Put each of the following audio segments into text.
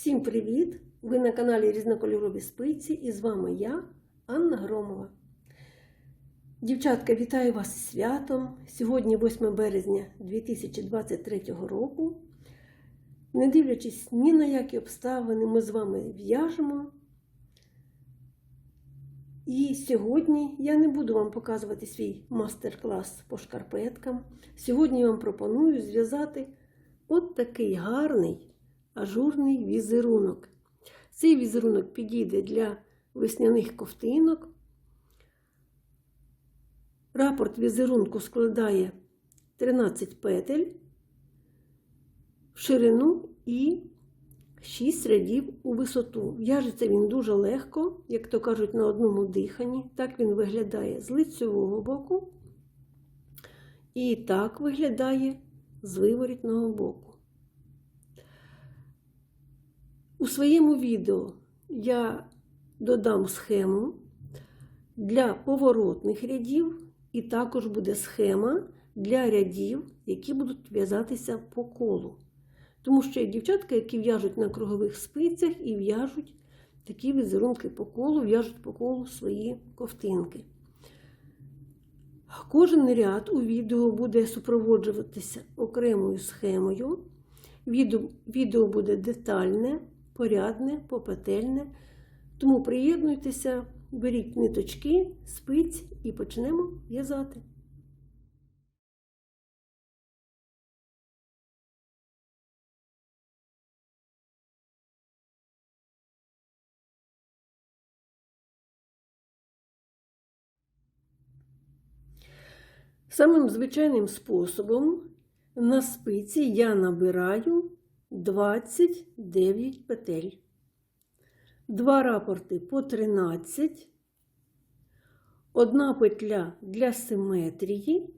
Всім привіт! Ви на каналі Різнокольорові спиці і з вами я, Анна Громова. Дівчатка, вітаю вас з святом. Сьогодні 8 березня 2023 року. Не дивлячись ні на які обставини, ми з вами в'яжемо. І сьогодні я не буду вам показувати свій мастер-клас по шкарпеткам. Сьогодні я вам пропоную зв'язати от такий гарний ажурний візерунок. Цей візерунок підійде для весняних ковтинок. Рапорт візерунку складає 13 петель в ширину і 6 рядів у висоту. В'яжеться він дуже легко, як то кажуть, на одному диханні. Так він виглядає з лицевого боку. І так виглядає з виворітного боку. У своєму відео я додам схему для поворотних рядів, і також буде схема для рядів, які будуть в'язатися по колу. Тому що є дівчатка, які в'яжуть на кругових спицях і в'яжуть такі візерунки по колу, в'яжуть по колу свої ковтинки. Кожен ряд у відео буде супроводжуватися окремою схемою. Відео, буде детальне порядне, попетельне. Тому приєднуйтеся, беріть ниточки, спиць і почнемо в'язати. Самим звичайним способом на спиці я набираю 29 петель. Два рапорти по 13, одна петля для симетрії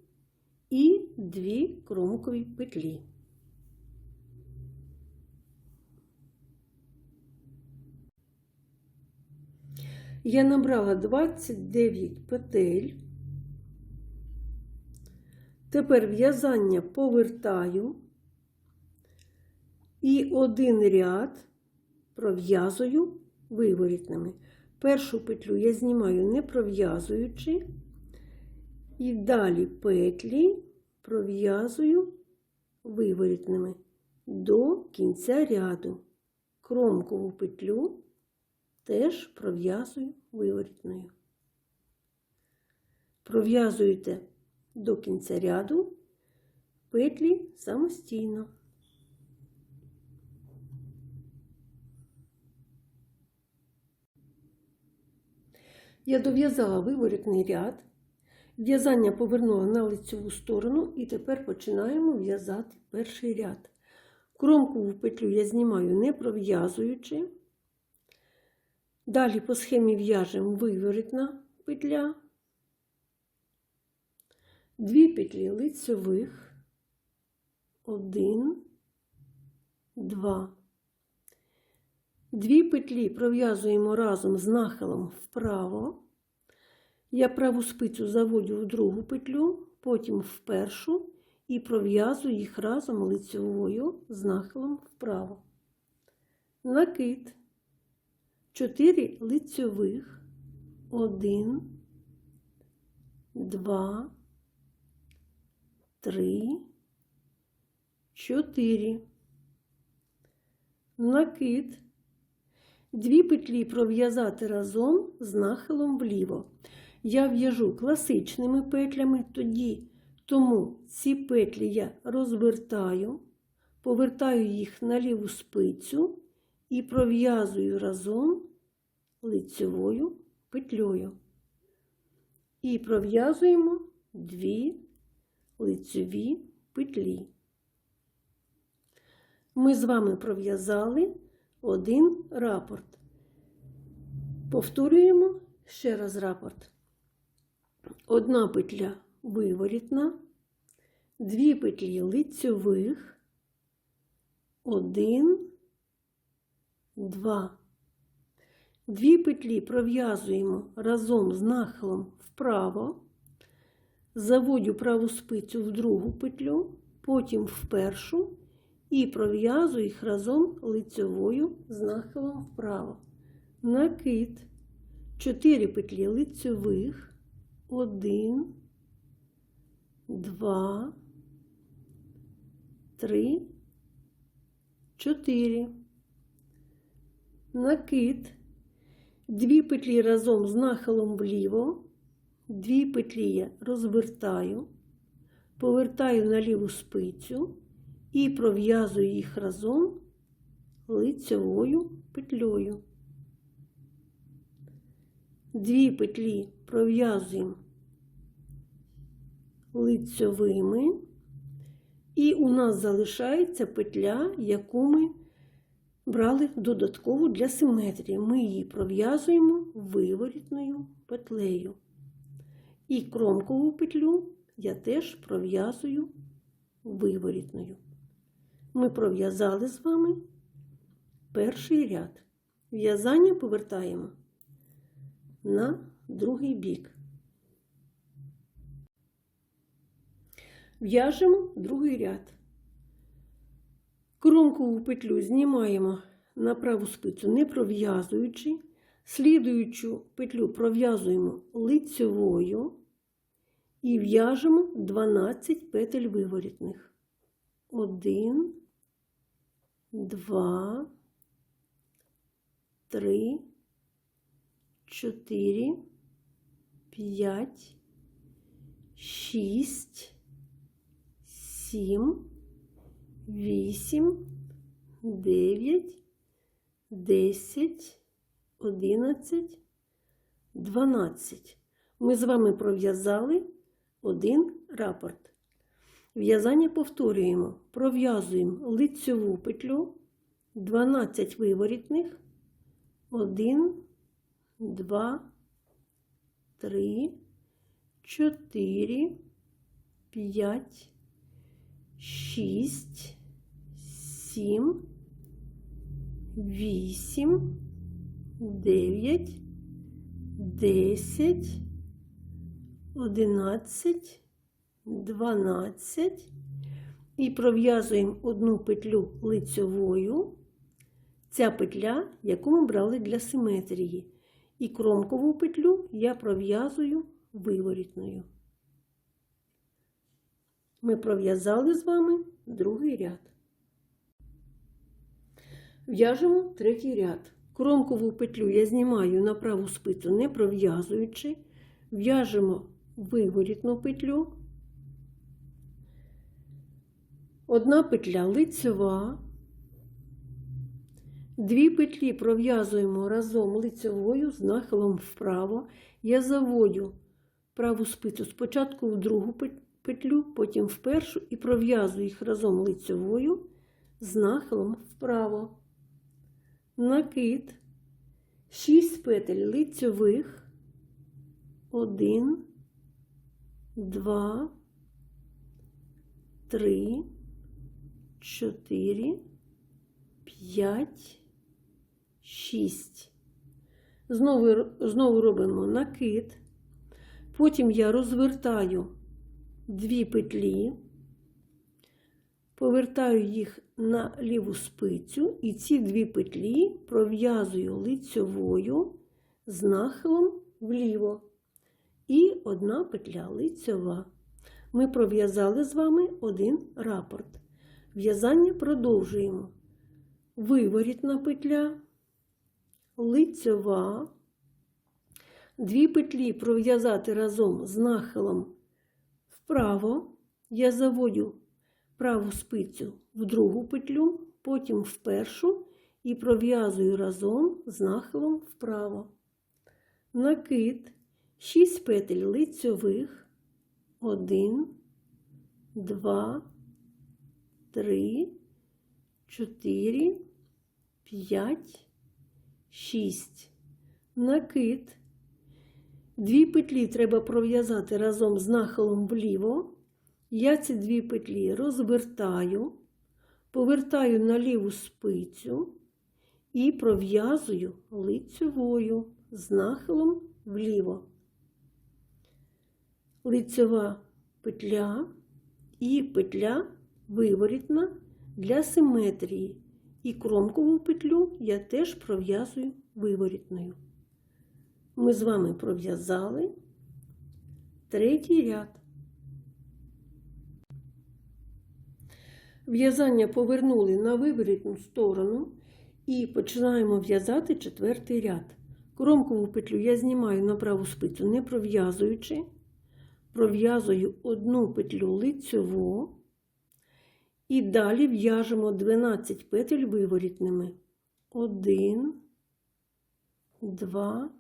і дві кромкові петлі. Я набрала 29 петель. Тепер в'язання повертаю і один ряд пров'язую виворітними. Першу петлю я знімаю не пров'язуючи, і далі петлі пров'язую виворітними до кінця ряду. Кромкову петлю теж пров'язую виворітною. Пров'язуєте до кінця ряду петлі самостійно. Я дов'язала виворітний ряд, в'язання повернула на лицеву сторону і тепер починаємо в'язати перший ряд. Кромкову петлю я знімаю не пров'язуючи. Далі по схемі в'яжемо виворітна петля, дві петлі лицевих, один, два. Дві петлі пров'язуємо разом з нахилом вправо. Я праву спицю заводю в другу петлю, потім в першу і пров'язую їх разом лицевою з нахилом вправо. Накид. Чотири лицьових. Один, два, три, чотири. Накид. Дві петлі пров'язати разом з нахилом вліво. Я в'яжу класичними петлями, тоді, тому ці петлі я розвертаю, повертаю їх на ліву спицю і пров'язую разом лицевою петлею. І пров'язуємо дві лицеві петлі. Ми з вами пров'язали один рапорт. Повторюємо ще раз рапорт. Одна петля виворітна, дві петлі лицьових, один, два. Дві петлі пров'язуємо разом з нахилом вправо, заводю праву спицю в другу петлю, потім в першу і пров'язую їх разом лицьовою з нахилом вправо. Накид. 4 петлі лицьових. 1, 2, 3, 4. Накид. Дві петлі разом з нахилом вліво. Дві петлі я розвертаю, повертаю на ліву спицю і пров'язую їх разом лицьовою петлею. Дві петлі пров'язуємо лицьовими, і у нас залишається петля, яку ми брали додатково для симетрії. Ми її пров'язуємо виворітною петлею. І кромкову петлю я теж пров'язую виворітною. Ми пров'язали з вами перший ряд. В'язання повертаємо на другий бік. В'яжемо другий ряд. Кромкову петлю знімаємо на праву спицю, не пров'язуючи. Слідуючу петлю пров'язуємо лицьовою і в'яжемо 12 петель виворітних. 1, 2, 3, 4, 5, 6, 7, 8, 9, 10, 11, 12. Ми з вами пров'язали один рапорт. В'язання повторюємо. Пров'язуємо лицьову петлю, 12 виворітних, 1, 2, 3, 4, 5, 6, 7, 8, 9, 10, 11, 12 і пров'язуємо одну петлю лицьовою. Ця петля, яку ми брали для симетрії. І кромкову петлю я пров'язую виворітною. Ми пров'язали з вами другий ряд. В'яжемо третій ряд. Кромкову петлю я знімаю на праву спицю, не пров'язуючи, в'яжемо виворітну петлю, одна петля лицьова, дві петлі пров'язуємо разом лицьовою з нахилом вправо. Я заводю праву спицю спочатку в другу петлю, потім в першу і пров'язую їх разом лицьовою з нахилом вправо. Накид, 6 петель лицьових, 1, 2, 3, 4, 5, 6. Знову, знову робимо накид. Потім я розвертаю дві петлі, повертаю їх на ліву спицю і ці дві петлі пров'язую лицьовою з нахилом вліво. І одна петля лицьова. Ми пров'язали з вами один рапорт. В'язання продовжуємо. Виворітна петля, лицьова. Дві петлі пров'язати разом з нахилом вправо. Я заводю праву спицю в другу петлю, потім в першу і пров'язую разом з нахилом вправо. Накид 6 петель лицьових, 1, 2, 3, 4, 5, 6. Накид. Дві петлі треба пров'язати разом з нахилом вліво. Я ці дві петлі розвертаю, повертаю на ліву спицю і пров'язую лицьовою з нахилом вліво. Лицьова петля і петля виворітна для симетрії. І кромкову петлю я теж пров'язую виворітною. Ми з вами пров'язали третій ряд. В'язання повернули на виворітну сторону і починаємо в'язати четвертий ряд. Кромкову петлю я знімаю на праву спицю, не пров'язуючи, пров'язую одну петлю лицьову і далі в'яжемо 12 петель виворітними. 1, 2,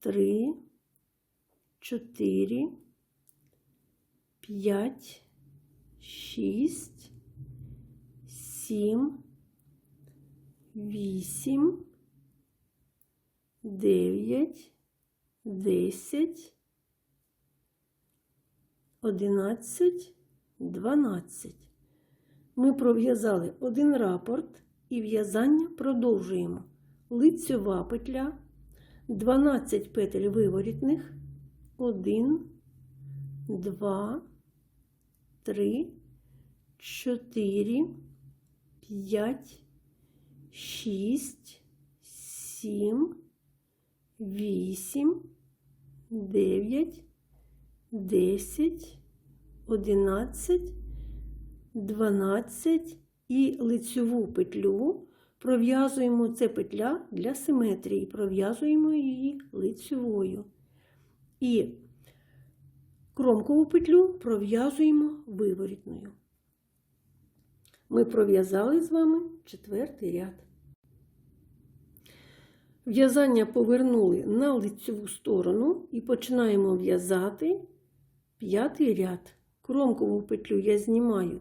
3, 4, 5, 6, 7, 8, 9, 10, 11, 12. Ми пров'язали один рапорт і в'язання продовжуємо. Лицьова петля, 12 петель виворітних, 1, 2, 3, 4, 5, 6, 7, 8, 9, 10, 11, 12 і лицьову петлю пров'язуємо це петля для симетрії, пров'язуємо її лицьовою. І кромкову петлю пров'язуємо виворітною. Ми пров'язали з вами четвертий ряд. В'язання повернули на лицеву сторону і починаємо в'язати п'ятий ряд. Кромкову петлю я знімаю,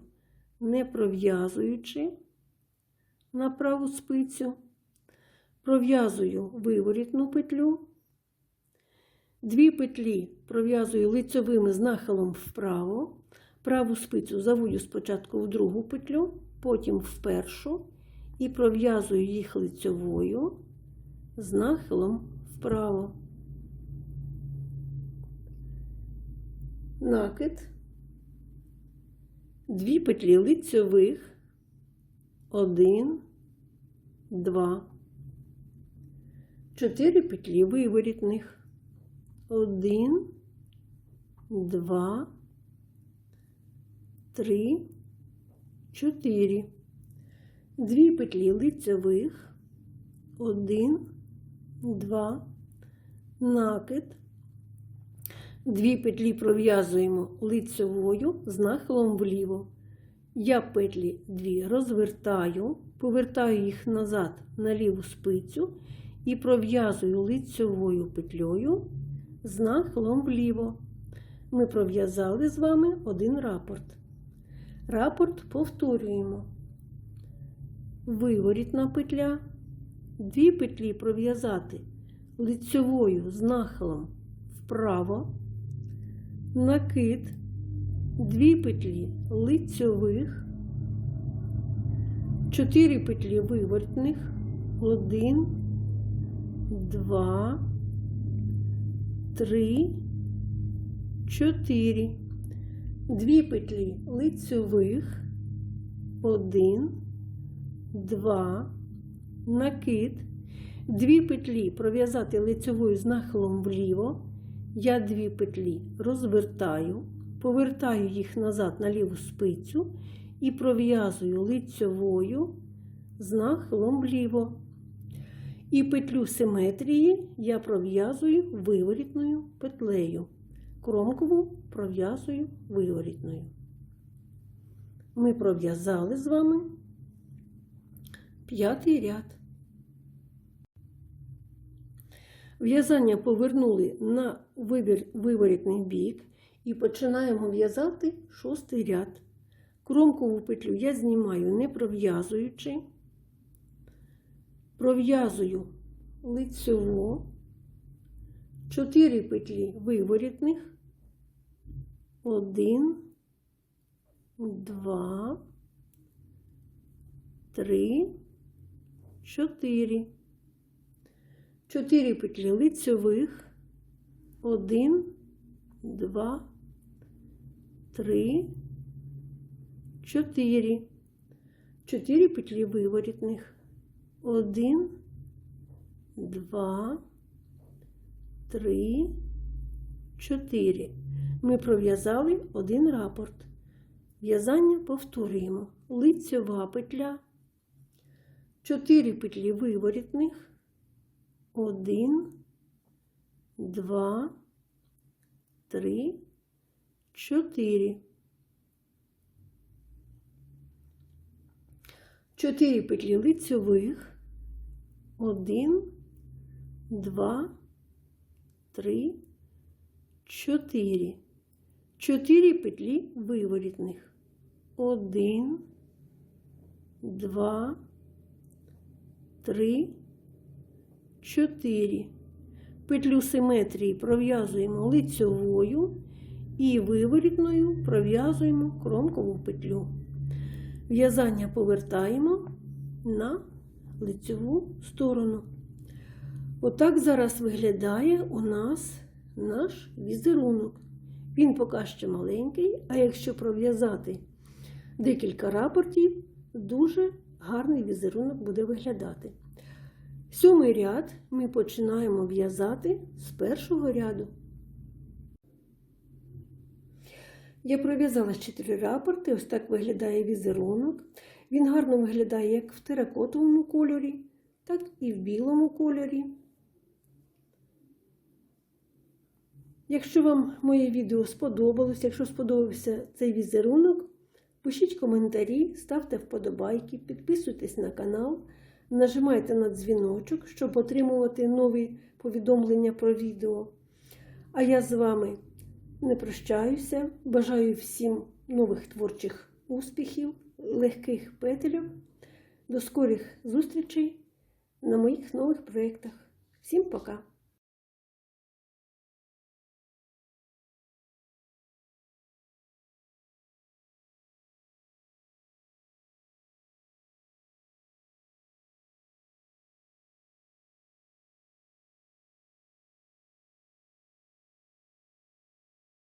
не пров'язуючи на праву спицю, пров'язую виворітну петлю, дві петлі пров'язую лицьовими з нахилом вправо, праву спицю заводю спочатку в другу петлю, потім в першу і пров'язую їх лицьовою з нахилом вправо. Накид, дві петлі лицьових, один, два, чотири петлі виворітних, один, два, три, чотири, дві петлі лицьових, один, два, накид, Дві петлі пров'язуємо лицьовою з нахилом вліво. Я петлі дві розвертаю, повертаю їх назад на ліву спицю і пров'язую лицьовою петлею з нахилом вліво. Ми пров'язали з вами один рапорт. Рапорт повторюємо. Виворітна петля, дві петлі пров'язати лицьовою з нахилом вправо накид, дві петлі лицьових, чотири петлі вивертних, один, два, три, чотири, дві петлі лицьових, один, два, накид, дві петлі пров'язати лицьовою з нахилом вліво я дві петлі розвертаю, повертаю їх назад на ліву спицю і пров'язую лицьовою з нахилом вліво. І петлю симетрії я пров'язую виворітною петлею. Кромкову пров'язую виворітною. Ми пров'язали з вами п'ятий ряд. В'язання повернули на виворітний бік і починаємо в'язати шостий ряд. Кромкову петлю я знімаю не пров'язуючи, пров'язую лицьово, 4 петлі виворітних, 1, 2, 3, 4. 4 петлі лицьових, 1, 2, 3, 4. 4 петлі виворітних. 1, 2, 3, 4. Ми пров'язали один рапорт. В'язання повторюємо. Лицьова петля. 4 петлі виворітних. 1, 2, 3, 4. 4 петлі лицьових. 1, 2, 3, 4. 4 петлі виворітних. 1, 2, 3, 4. Петлю симетрії пров'язуємо лицьовою і виворітною пров'язуємо кромкову петлю. В'язання повертаємо на лицьову сторону. Отак зараз виглядає у нас наш візерунок. Він поки ще маленький, а якщо пров'язати декілька рапортів, дуже гарний візерунок буде виглядати. Сьомий ряд ми починаємо в'язати з першого ряду. Я пров'язала 4 рапорти, ось так виглядає візерунок. Він гарно виглядає як в теракотовому кольорі, так і в білому кольорі. Якщо вам моє відео сподобалось, якщо сподобався цей візерунок, пишіть коментарі, ставте вподобайки, підписуйтесь на канал, нажимайте на дзвіночок, щоб отримувати нові повідомлення про відео. А я з вами не прощаюся. Бажаю всім нових творчих успіхів, легких петельок. До скорих зустрічей на моїх нових проєктах. Всім пока!